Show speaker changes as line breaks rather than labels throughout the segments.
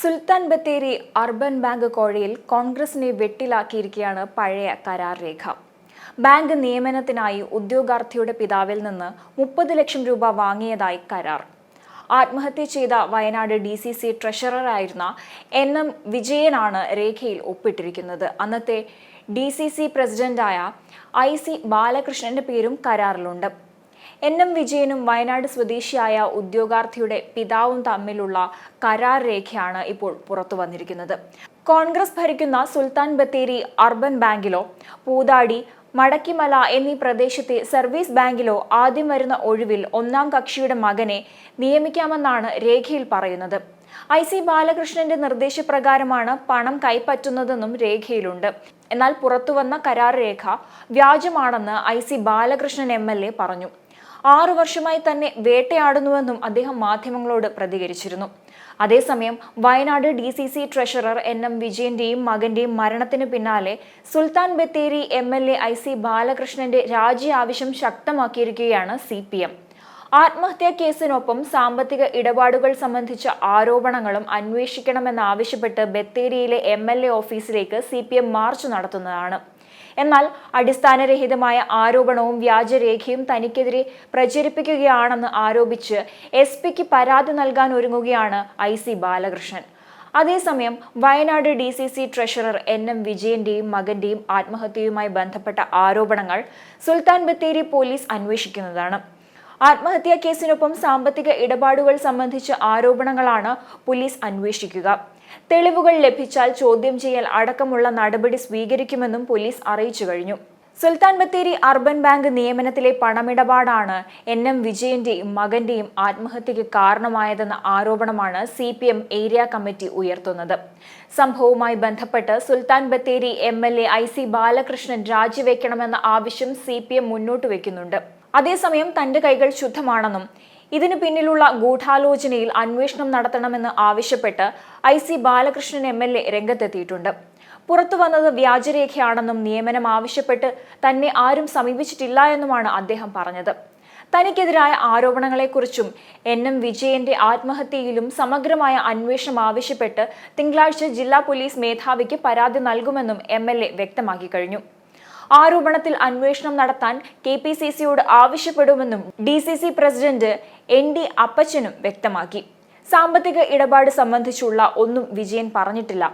സുൽത്താൻ Bathery urban bank കോഴയിൽ കോൺഗ്രസിനെ വെട്ടിലാക്കിയിരിക്കുകയാണ് പഴയ കരാർ രേഖ. ബാങ്ക് നിയമനത്തിനായി ഉദ്യോഗാർത്ഥിയുടെ പിതാവിൽ നിന്ന് മുപ്പത് ലക്ഷം രൂപ വാങ്ങിയതായി കരാർ. ആത്മഹത്യ ചെയ്ത വയനാട് ഡി സി സി ട്രഷററായിരുന്ന എൻ എം വിജയനാണ് രേഖയിൽ ഒപ്പിട്ടിരിക്കുന്നത്. അന്നത്തെ ഡി സി സി പ്രസിഡന്റായ ഐ സി ബാലകൃഷ്ണന്റെ പേരും കരാറിലുണ്ട്. എൻ എം വിജയനും വയനാട് സ്വദേശിയായ ഉദ്യോഗാർത്ഥിയുടെ പിതാവും തമ്മിലുള്ള കരാർ രേഖയാണ് ഇപ്പോൾ പുറത്തു വന്നിരിക്കുന്നത്. കോൺഗ്രസ് ഭരിക്കുന്ന സുൽത്താൻ ബത്തേരി അർബൻ ബാങ്കിലോ പൂതാടി മടക്കിമല എന്നീ പ്രദേശത്തെ സർവീസ് ബാങ്കിലോ ആദ്യം വരുന്ന ഒഴിവിൽ ഒന്നാം കക്ഷിയുടെ മകനെ നിയമിക്കാമെന്നാണ് രേഖയിൽ പറയുന്നത്. ഐ സി ബാലകൃഷ്ണന്റെ നിർദ്ദേശപ്രകാരമാണ് പണം കൈപ്പറ്റുന്നതെന്നും രേഖയിലുണ്ട്. എന്നാൽ പുറത്തുവന്ന കരാർ രേഖ വ്യാജമാണെന്ന് ഐ സി ബാലകൃഷ്ണൻ എം പറഞ്ഞു. ആറു വർഷമായി തന്നെ വേട്ടയാടുന്നുവെന്നും അദ്ദേഹം മാധ്യമങ്ങളോട് പ്രതികരിച്ചിരുന്നു. അതേസമയം Wayanad D C C treasurer N M വിജയന്റെയും മകന്റെയും മരണത്തിന് പിന്നാലെ Sultan Bathery M L A I C ബാലകൃഷ്ണന്റെ രാജി ആവശ്യം ശക്തമാക്കിയിരിക്കുകയാണ് സി പി എം. ആത്മഹത്യാ കേസിനൊപ്പം സാമ്പത്തിക ഇടപാടുകൾ സംബന്ധിച്ച ആരോപണങ്ങളും അന്വേഷിക്കണമെന്നാവശ്യപ്പെട്ട് ബത്തേരിയിലെ എം എൽ എ ഓഫീസിലേക്ക് സി പി എം മാർച്ച് നടത്തുന്നതാണ്. എന്നാൽ അടിസ്ഥാനരഹിതമായ ആരോപണവും വ്യാജരേഖയും തനിക്കെതിരെ പ്രചരിപ്പിക്കുകയാണെന്ന് ആരോപിച്ച് എസ് പിക്ക് പരാതി നൽകാൻ ഒരുങ്ങുകയാണ് ഐ സി ബാലകൃഷ്ണൻ. അതേസമയം Wayanad D C C treasurer N M വിജയന്റെയും മകന്റെയും ആത്മഹത്യയുമായി ബന്ധപ്പെട്ട ആരോപണങ്ങൾ സുൽത്താൻ ബത്തേരി പോലീസ് അന്വേഷിക്കുന്നതാണ്. ആത്മഹത്യാ കേസിനൊപ്പം സാമ്പത്തിക ഇടപാടുകൾ സംബന്ധിച്ച ആരോപണങ്ങളാണ് പോലീസ് അന്വേഷിക്കുക. തെളിവുകൾ ലഭിച്ചാൽ ചോദ്യം ചെയ്യൽ അടക്കമുള്ള നടപടി സ്വീകരിക്കുമെന്നും പോലീസ് അറിയിച്ചു കഴിഞ്ഞു. സുൽത്താൻ ബത്തേരി അർബൻ ബാങ്ക് നിയമനത്തിലെ പണമിടപാടാണ് എൻ എം വിജയന്റെയും മകന്റെയും ആത്മഹത്യയ്ക്ക് കാരണമായതെന്ന ആരോപണമാണ് C P M area committee ഉയർത്തുന്നത്. സംഭവവുമായി ബന്ധപ്പെട്ട് Sultan Bathery M L A I C Balakrishnan രാജിവെക്കണമെന്ന ആവശ്യം സി പി എം മുന്നോട്ട് വെക്കുന്നുണ്ട്. അതേസമയം തന്റെ കൈകൾ ശുദ്ധമാണെന്നും ഇതിനു പിന്നിലുള്ള ഗൂഢാലോചനയിൽ അന്വേഷണം നടത്തണമെന്ന് ആവശ്യപ്പെട്ട് I C Balakrishnan M L A രംഗത്തെത്തിയിട്ടുണ്ട്. പുറത്തു വന്നത് വ്യാജരേഖയാണെന്നും നിയമനം ആവശ്യപ്പെട്ട് തന്നെ ആരും സമീപിച്ചിട്ടില്ല എന്നുമാണ് അദ്ദേഹം പറഞ്ഞത്. തനിക്കെതിരായ ആരോപണങ്ങളെക്കുറിച്ചും എൻ എം വിജയന്റെ ആത്മഹത്യയിലും സമഗ്രമായ അന്വേഷണം ആവശ്യപ്പെട്ട് തിങ്കളാഴ്ച ജില്ലാ പോലീസ് മേധാവിക്ക് പരാതി നൽകുമെന്നും എം വ്യക്തമാക്കി കഴിഞ്ഞു. ആരോപണത്തിൽ അന്വേഷണം നടത്താൻ കെ പി സി സിയോട് ആവശ്യപ്പെടുമെന്നും D C C president N D അപ്പച്ചനും വ്യക്തമാക്കി. സാമ്പത്തിക ഇടപാട് സംബന്ധിച്ചുള്ള ഒന്നും വിജയൻ പറഞ്ഞിട്ടില്ല.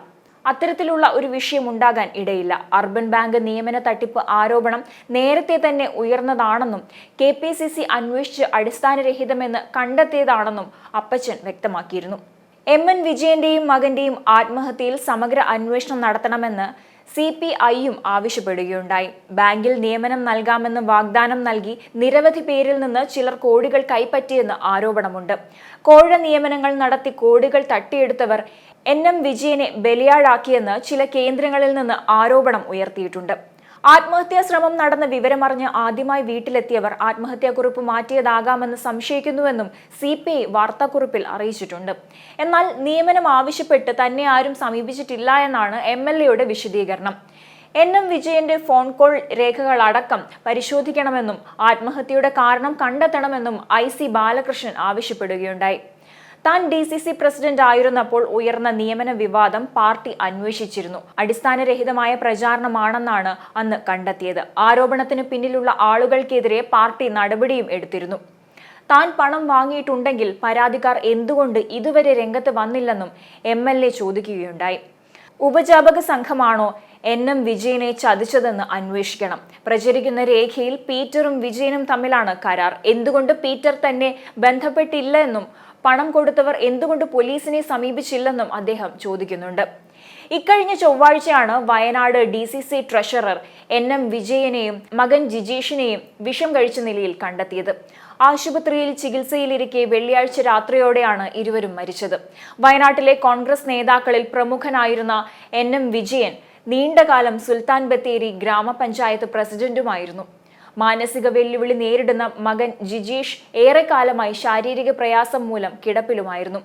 അത്തരത്തിലുള്ള ഒരു വിഷയം ഉണ്ടാകാൻ ഇടയില്ല. അർബൻ ബാങ്ക് നിയമന തട്ടിപ്പ് ആരോപണം നേരത്തെ തന്നെ ഉയർന്നതാണെന്നും കെ പി സി സി അന്വേഷിച്ച് അടിസ്ഥാനരഹിതമെന്ന് കണ്ടെത്തിയതാണെന്നും അപ്പച്ചൻ വ്യക്തമാക്കിയിരുന്നു. എം എൻ വിജയന്റെയും മകന്റെയും ആത്മഹത്യയിൽ സമഗ്ര അന്വേഷണം നടത്തണമെന്ന് സി പി ഐയും ആവശ്യപ്പെടുകയുണ്ടായി. ബാങ്കിൽ നിയമനം നൽകാമെന്ന് വാഗ്ദാനം നൽകി നിരവധി പേരിൽ നിന്ന് ചിലർ കോടികൾ കൈപ്പറ്റിയെന്ന് ആരോപണമുണ്ട്. കോഴ നിയമനങ്ങൾ നടത്തി കോടികൾ തട്ടിയെടുത്തവർ എൻ എം വിജയനെ ബലിയാടാക്കിയെന്ന് ചില കേന്ദ്രങ്ങളിൽ നിന്ന് ആരോപണം ഉയർത്തിയിട്ടുണ്ട്. ആത്മഹത്യാ ശ്രമം നടന്ന വിവരമറിഞ്ഞ് ആദ്യമായി വീട്ടിലെത്തിയവർ ആത്മഹത്യാക്കുറിപ്പ് മാറ്റിയതാകാമെന്ന് സംശയിക്കുന്നുവെന്നും സി പി ഐ വാർത്താക്കുറിപ്പിൽ അറിയിച്ചിട്ടുണ്ട്. എന്നാൽ നിയമനം ആവശ്യപ്പെട്ട് തന്നെ ആരും സമീപിച്ചിട്ടില്ല എന്നാണ് എം എൽ എയുടെ വിശദീകരണം. എൻ എം വിജയന്റെ ഫോൺ കോൾ രേഖകളടക്കം പരിശോധിക്കണമെന്നും ആത്മഹത്യയുടെ കാരണം കണ്ടെത്തണമെന്നും ഐ സി ബാലകൃഷ്ണൻ ആവശ്യപ്പെടുകയുണ്ടായി. താൻ ഡി സി സി പ്രസിഡന്റ് ആയിരുന്നപ്പോൾ ഉയർന്ന നിയമന വിവാദം പാർട്ടി അന്വേഷിച്ചിരുന്നു. അടിസ്ഥാനരഹിതമായ പ്രചാരണമാണെന്നാണ് അന്ന് കണ്ടെത്തിയത്. ആരോപണത്തിന് പിന്നിലുള്ള ആളുകൾക്കെതിരെ പാർട്ടി നടപടിയും എടുത്തിരുന്നു. താൻ പണം വാങ്ങിയിട്ടുണ്ടെങ്കിൽ പരാതിക്കാർ എന്തുകൊണ്ട് ഇതുവരെ രംഗത്ത് വന്നില്ലെന്നും എം എൽ എ ചോദിക്കുകയുണ്ടായി. ഉപജാപക സംഘമാണോ എൻ എം വിജയനെ ചതിച്ചതെന്ന് അന്വേഷിക്കണം. പ്രചരിക്കുന്ന രേഖയിൽ പീറ്ററും വിജയനും തമ്മിലാണ് കരാർ. എന്തുകൊണ്ട് പീറ്റർ തന്നെ ബന്ധപ്പെട്ടില്ല എന്നും പണം കൊടുത്തവർ എന്തുകൊണ്ട് പോലീസിനെ സമീപിച്ചില്ലെന്നും അദ്ദേഹം ചോദിക്കുന്നുണ്ട്. ഇക്കഴിഞ്ഞ ചൊവ്വാഴ്ചയാണ് Wayanad D C C treasurer N M വിജയനെയും മകൻ ജിജീഷിനെയും വിഷം കഴിച്ച നിലയിൽ കണ്ടെത്തിയത്. ആശുപത്രിയിൽ ചികിത്സയിലിരിക്കെ വെള്ളിയാഴ്ച രാത്രിയോടെയാണ് ഇരുവരും മരിച്ചത്. വയനാട്ടിലെ കോൺഗ്രസ് നേതാക്കളിൽ പ്രമുഖനായിരുന്ന എൻ എം വിജയൻ നീണ്ടകാലം സുൽത്താൻ ബത്തേരി ഗ്രാമപഞ്ചായത്ത് പ്രസിഡന്റുമായിരുന്നു. മാനസിക വെല്ലുവിളി നേരിടുന്ന മകൻ ജിജീഷ് ഏറെക്കാലമായി ശാരീരിക പ്രയാസം മൂലം കിടപ്പിലുമായിരുന്നു.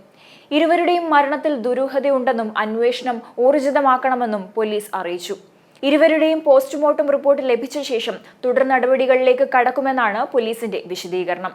ഇരുവരുടെയും മരണത്തിൽ ദുരൂഹതയുണ്ടെന്നും അന്വേഷണം ഊർജിതമാക്കണമെന്നും പോലീസ് അറിയിച്ചു. ഇരുവരുടെയും പോസ്റ്റ്മോർട്ടം റിപ്പോർട്ട് ലഭിച്ച ശേഷം തുടർ നടപടികളിലേക്ക് കടക്കുമെന്നാണ് പോലീസിന്റെ വിശദീകരണം.